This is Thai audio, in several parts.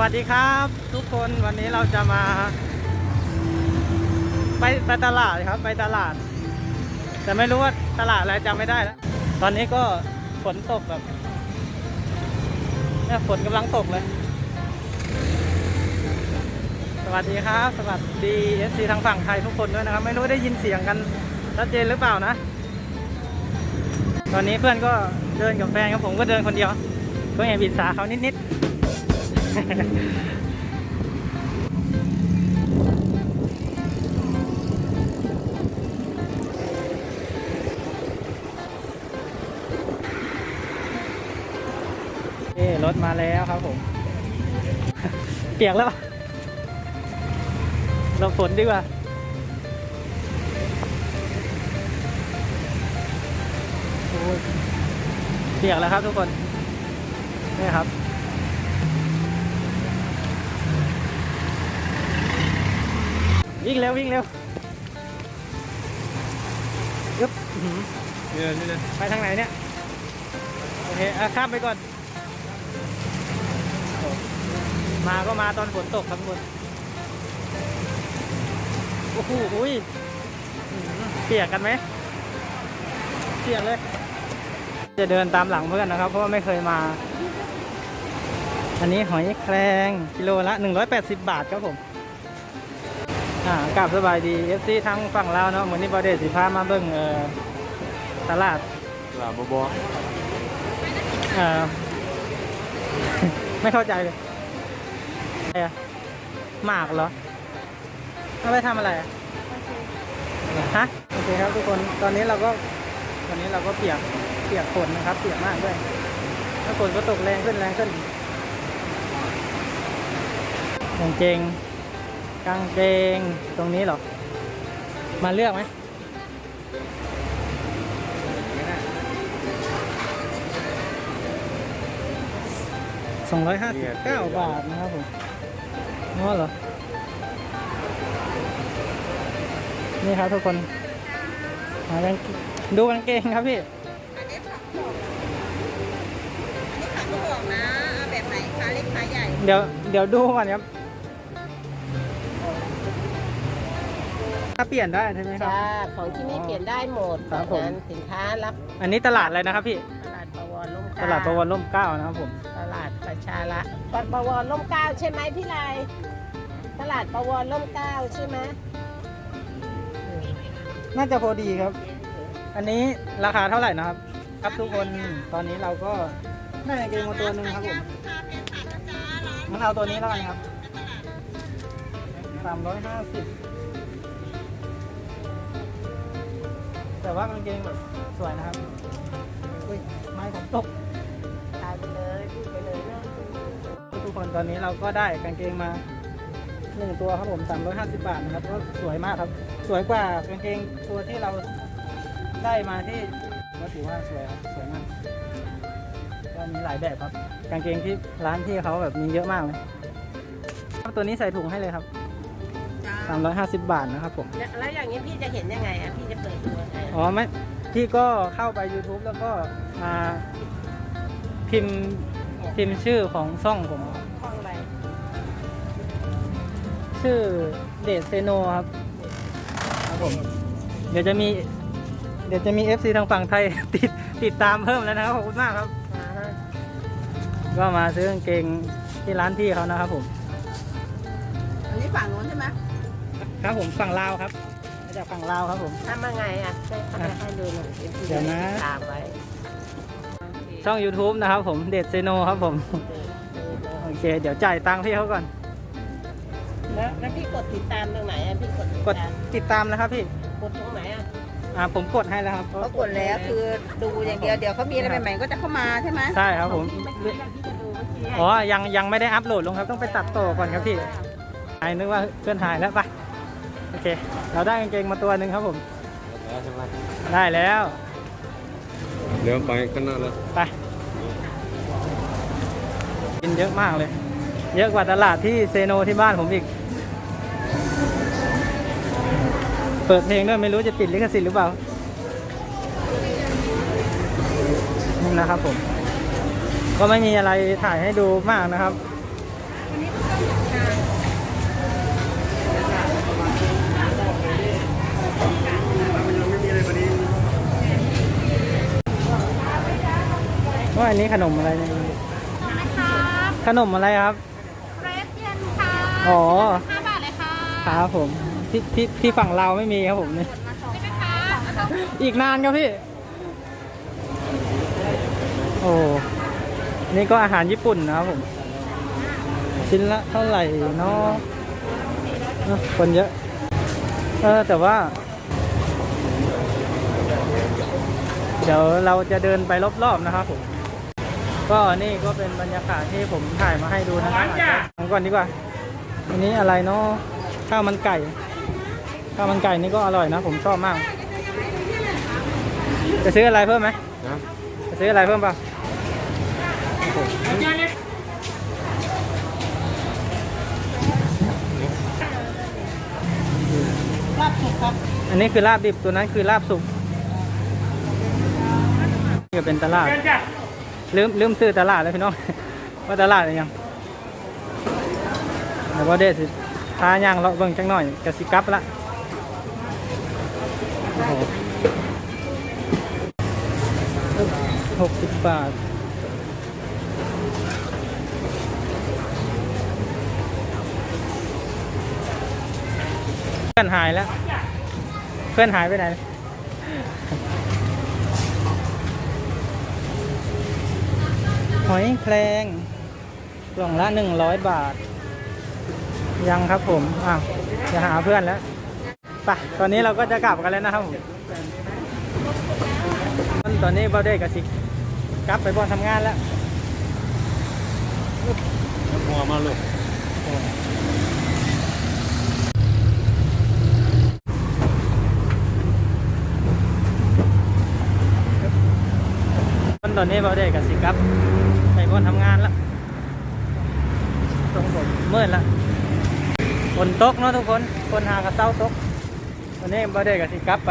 วัสดีครับทุกคนวันนี้เราจะมา ไปไปตลาดครับไปตลาด แต่ไม่รู้ว่าตลาดอะไรจำไม่ได้แล้วตอนนี้ก็ฝนตกแบบเนี่ยฝนกำลังตกเลย สวัสดีครับ สวัสดีเอฟซีทางฝั่งไทยทุกคนด้วยนะครับ ไม่รู้ได้ยินเสียงกันชัดเจนหรือเปล่านะ ตอนนี้เพื่อนก็เดินกับแฟนครับผมก็เดินคนเดียวเพื่อนแอบบิดสาเขานิดๆ รถมาแล้วครับผม เปียกแล้วลบฝนดีกว่าเปียกแล้วครับทุกคน นี่ครับ วิ่งเร็ววิ่งเร็วยึบอื้อหือเนี่ยนี่นะไปทางไหนเนี่ย โอเคอะข้ามไปก่อนโอ้มาก็มาตอนฝนตกครับทุกคนโอ้โหอุ้ยอื้อหือเปียกกันไหมเปียกเลย จะเดินตามหลังเพื่อนนะครับ เพราะว่าไม่เคยมา อันนี้หอยแครงกิโลละ 180 บาทครับผม อ่ากลับสบายดี FC ทั้งฝั่งลาวเนาะเหมือนนี่บอเดสิพามาเบิ่งเอ่อตลาดลาบบอเอ่อ ไม่เข้าใจเลยอะไรอะหมากเหรอเอาไปทำอะไรอะฮะโอเคครับทุกคนตอนนี้เราก็ตอนนี้เราก็เปียกเปียกฝนนะครับ เปียกมากด้วยถ้าฝนก็ตกแรงขึ้นแรงขึ้นกางเกง กางเกงตรงนี้เหรอ มาเลือกไหมสองร้อยห้าสิบเก้าบาทนะครับผมอ๋อเหรอ นี่ครับทุกคนหากางเกงดูกางเกงครับพี่ อันนี้ขาบอกอันนี้ขาก็บอกนะ เอาแบบไหนขาเล็กขาใหญ่ เดี๋ยว เดี๋ยวดูก่อนครับ ถ้าเปลี่ยนได้ใช่ไหมครับ จ้าของที่นี่เปลี่ยนได้หมดครับผมนั้นสินค้ารับอันนี้ตลาดอะไรนะครับพี่ ตลาดประวรล่มตเกล้าลาดประวันร่มเกล้านะครับผม ตลาดประชาละประวรล่มเกล้าใช่ไหมพี่ไรตลาดประวรล่มเกล้าใช่ไหมน่าจะพอดีครับ อันนี้ราคาเท่าไหร่นะครับ ครับทุกคน ตอนนี้เราก็ได้กางเกงมาตัวหนึ่งครับผมงั้นเอาตัวนี้แล้วกันครับสามร้อยห้าสิบ แต่ว่ากางเกงแบบสวยนะครับอุ้ยไม้ผมตกตายไปเลยพูดไปเลยเนาะทุกคนตอนนี้เราก็ได้กางเกงมาหนึ่งตัวครับผม350 บาทนะครับก็สวยมากครับ สวยกว่ากางเกงตัวที่เราได้มาที่ก็ถือว่าสวยครับสวยมากก็มีหลายแบบครับ กางเกงที่ร้านที่เขาแบบมีเยอะมากเลยครับตัวนี้ใส่ถุงให้เลยครับ350 บาทนะครับผมแล้วแล้วอย่างนี้พี่จะเห็นยังไงอะพี่ อ๋อไม่พี่ก็เข้าไป YouTube แล้วก็มาพิมพ์พิมพ์ชื่อของช่องผมห้องอะไรชื่อเดชเซโนครับ ครับผม เดี๋ยวจะมี เดี๋ยวจะมี FC ทางฝั่งไทย ติดติดตามเพิ่มแล้วนะครับขอบคุณมากครับอ่าฮะก็มาซื้อกางเกงที่ร้านพี่เขานะครับผม อันนี้ฝั่งนู้นใช่ไหมครับผมฝั่งลาวครับมา จากฝั่งลาวครับผม ทำมาไงอะให้ให้ให้ดูหน่อยเดี๋ยวนะ ตามไว้ช่อง YouTube นะครับผมเดชเซโนครับผม โอเค เดี๋ยวจ่ายตังค์พี่เขาก่อน แล้วแล้วพี่กดติดตามตรงไหนอะพี่กดติดกดตามติดตามนะครับพี่ กดตรงไหนอะ อ่าผมกดให้แล้วครับ เขากดแล้วคือดูอย่างเดียวเดี๋ยวเขามีอะไรใหม่ๆก็จะเข้ามาใช่ไหมใช่ครับผมเมื่อกี้พี่จะดูเมื่อกี้อ๋อ ยังยังไม่ได้อัพโหลดลงครับ ต้องไปตัดต่อก่อนครับพี่ไอ้นึกว่าเพื่อนถ่ายแล้วไปโอ เคเราได้กางเกงมาตัวหนึ่งครับผม แล้วใช่ไหมได้แล้วเดี๋ยวไปกันหน้าแล้วไปกินเยอะมากเลย เยอะกว่าตลาดที่เซโนที่บ้านผมอีก เปิดเพลงด้วยไม่รู้จะติดลิขสิทธิ์หรือเปล่านี่นะครับผม ก็ไม่มีอะไรถ่ายให้ดูมากนะครับว่า อันนี้ขนมอะไรเนี่ยขนมอะไรครับเรสเย็นค่ะอ๋อห้าบาทเลยค่ะครับผมที่ที่ที่ฝั่งเราวไม่มีครับผมนี่ใช่ไหมคะเอาอีกนานครับพี่ โอ้นี่ก็อาหารญี่ปุ่นนะครับผม ชิ้นละเท่าไหร่เนาะเนอะคนเยอะ เออแต่ว่า เดี๋ยวเราจะเดินไปรอบๆนะครับผม ก็นี่ก็เป็นบรรยากาศที่ผมถ่ายมาให้ดูนะครับของก่อนดีกว่า อันนี้อะไรเนาะข้าวมันไก่ข้าวมันไก่นี่ก็อร่อยนะ ผมชอบมาก จะซื้ออะไรเพิ่มไหมนะจะซื้ออะไรเพิ่มเปล่าลาบสุกครับ อันนี้คือลาบดิบตัวนั้นคือลาบสุกนี่ก็เป็นตลาด ลืมลืมซื้อตลาดแล้วพี่น้อง ว่าตลาดอะไรยังเดี๋ยวว่าเดสิพาย่างเลาะเบิ่งจังหน่อยกะสิกลับละหกสิบบาทเพื่อนหายแล้ว เพื่อนหายไปไหน หอยแครงกล่องละหนึ่งร้อยบาท ยังครับผมอะจะหาเพื่อนแล้วไปตอนนี้เราก็จะกลับกันแล้วนะครับผมตอนนี้เบาเด้กับสิกลับไปบอนทำงานแล้วหัวมาลูกตอนนี้เบาเด้กับสิกลับ ไปบอนทำงานแล้วตรงผมมืดแล้วฝนตกเนาะทุกคน คนหากระเซ้าตกตอนนี้เบาเด้กับสิกลับไป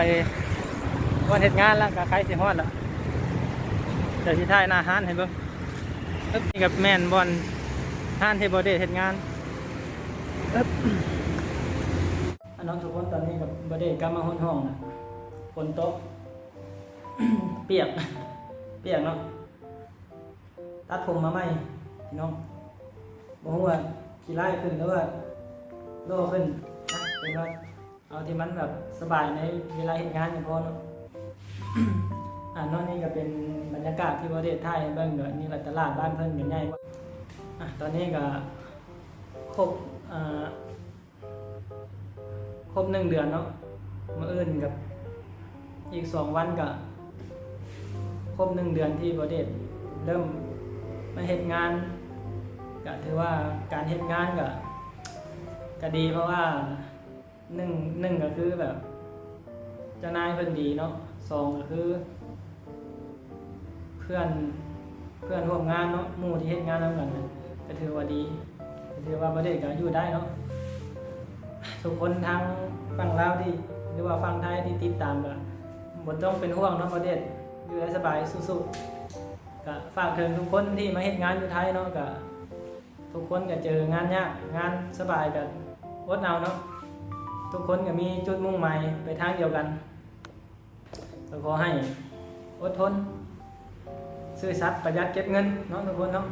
บอนเหตุงานแล้วกับใครสิฮอดล้วเดี๋ยวสิถ่ายหน้าห้านให้เบิ่งอึ๊บนี่กับแมนบอนห้านที่เบเด้เหตุงานอึ๊บอันน้องทุกคนตอนนี้กับเบาเด้กลับมาห้องห้องนะฝนตก เปียก เปียกเนาะ ตัดผมมาใหม่พี่น้องบอกว่าขี้ไล่ขึ้นหรือว่าโล่ขึ้นนะเป็นว่าเอาที่มันแบบสบายในเวลาเห็นงานอย่างพอเนาะอ่านอกนี่ก็เป็นบรรยากาศที่ประเทศไทยเบิ่งเนาะนี่แหละตลาดบ้านเพิ่นกันใหญ่กว่าอะตอนนี้ก็ครบอ่าครบหนึ่งเดือนเนาะมาอื่นกับอีกสองวันก็ครบหนึ่งเดือนที่ประเทศเริ่ม มาเฮ็ดงานก็ถือว่าการเฮ็ดงานก็ก็ดีเพราะว่าหนึ่งหนึ่งก็คือแบบเจ้านายเพิ่อนดีเนาะสองก็คือ เพื่อนเพื่อนร่วมงานเนาะหมู่ที่เฮ็ดงานนำกันน่ะก็ถือว่าดีถือว่าประเทศก็อยู่ได้เนาะทุกคนทางฝั่งลาวที่หรือว่าฝั่งไทยที่ติดตามก็บ่ต้องเป็นห่วงเนาะประเทศอยู่ได้สบายสู้ๆ ก็ฝากถึงทุกคนที่มาเฮ็ดงานอยู่ไทยเนาะก็ทุกคนก็เจองานยากงานสบายก็อดเอาเนาะทุกคนก็มีจุดมุ่งหมายไปทางเดียวกันก็ขอให้อดทน ซื่อสัตย์ประหยัดเก็บเงินเนาะทุกคนเนาะ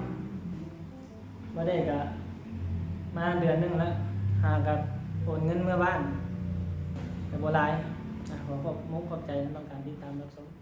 มาได้ก็มาเดือนหนึงแล้วหากับโอนเงินเมื่อบ้านแต่โบหลายอะขอขอบมุกขอบใจสำหรับการติดตามรับชม